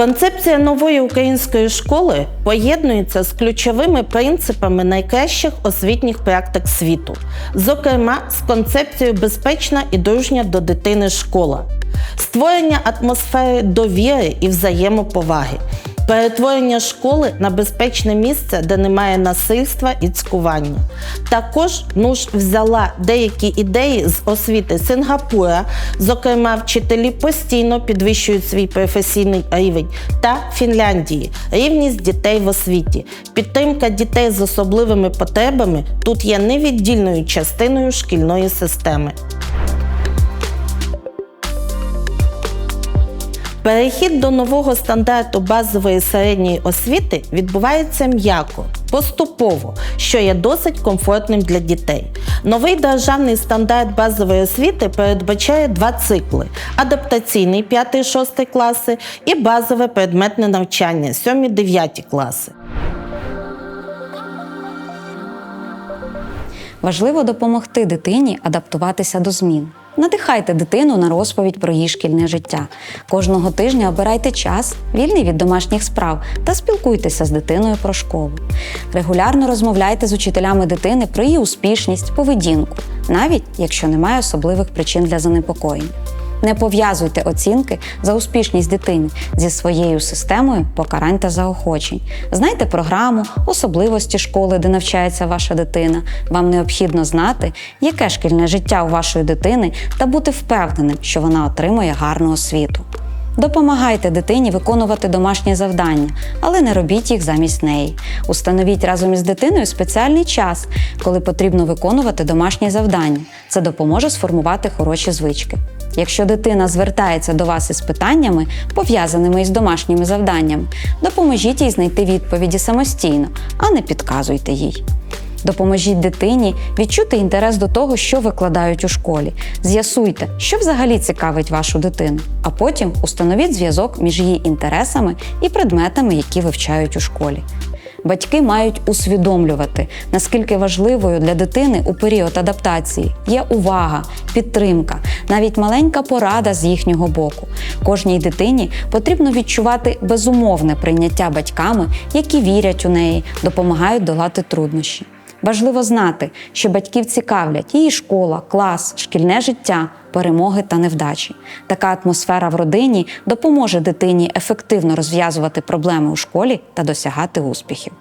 Концепція нової української школи поєднується з ключовими принципами найкращих освітніх практик світу, зокрема з концепцією безпечна і дружня до дитини школа, створення атмосфери довіри і взаємоповаги. Перетворення школи на безпечне місце, де немає насильства і цькування. Також НУШ взяла деякі ідеї з освіти Сингапура, зокрема, вчителі постійно підвищують свій професійний рівень, та Фінляндії рівність дітей в освіті. Підтримка дітей з особливими потребами тут є невіддільною частиною шкільної системи. Перехід до нового стандарту базової середньої освіти відбувається м'яко, поступово, що є досить комфортним для дітей. Новий державний стандарт базової освіти передбачає два цикли: адаптаційний 5-6 класи і базове предметне навчання 7-9 класи. Важливо допомогти дитині адаптуватися до змін. Надихайте дитину на розповідь про її шкільне життя. Кожного тижня обирайте час, вільний від домашніх справ, та спілкуйтеся з дитиною про школу. Регулярно розмовляйте з учителями дитини про її успішність, поведінку, навіть якщо немає особливих причин для занепокоєння. Не пов'язуйте оцінки за успішність дитини зі своєю системою покарань та заохочень. Знайте програму, особливості школи, де навчається ваша дитина. Вам необхідно знати, яке шкільне життя у вашої дитини, та бути впевненим, що вона отримує гарну освіту. Допомагайте дитині виконувати домашні завдання, але не робіть їх замість неї. Установіть разом із дитиною спеціальний час, коли потрібно виконувати домашні завдання. Це допоможе сформувати хороші звички. Якщо дитина звертається до вас із питаннями, пов'язаними із домашніми завданнями, допоможіть їй знайти відповіді самостійно, а не підказуйте їй. Допоможіть дитині відчути інтерес до того, що викладають у школі. З'ясуйте, що взагалі цікавить вашу дитину, а потім установіть зв'язок між її інтересами і предметами, які вивчають у школі. Батьки мають усвідомлювати, наскільки важливою для дитини у період адаптації є увага, підтримка, навіть маленька порада з їхнього боку. Кожній дитині потрібно відчувати безумовне прийняття батьками, які вірять у неї, допомагають долати труднощі. Важливо знати, що батьків цікавлять її школа, клас, шкільне життя, перемоги та невдачі. Така атмосфера в родині допоможе дитині ефективно розв'язувати проблеми у школі та досягати успіхів.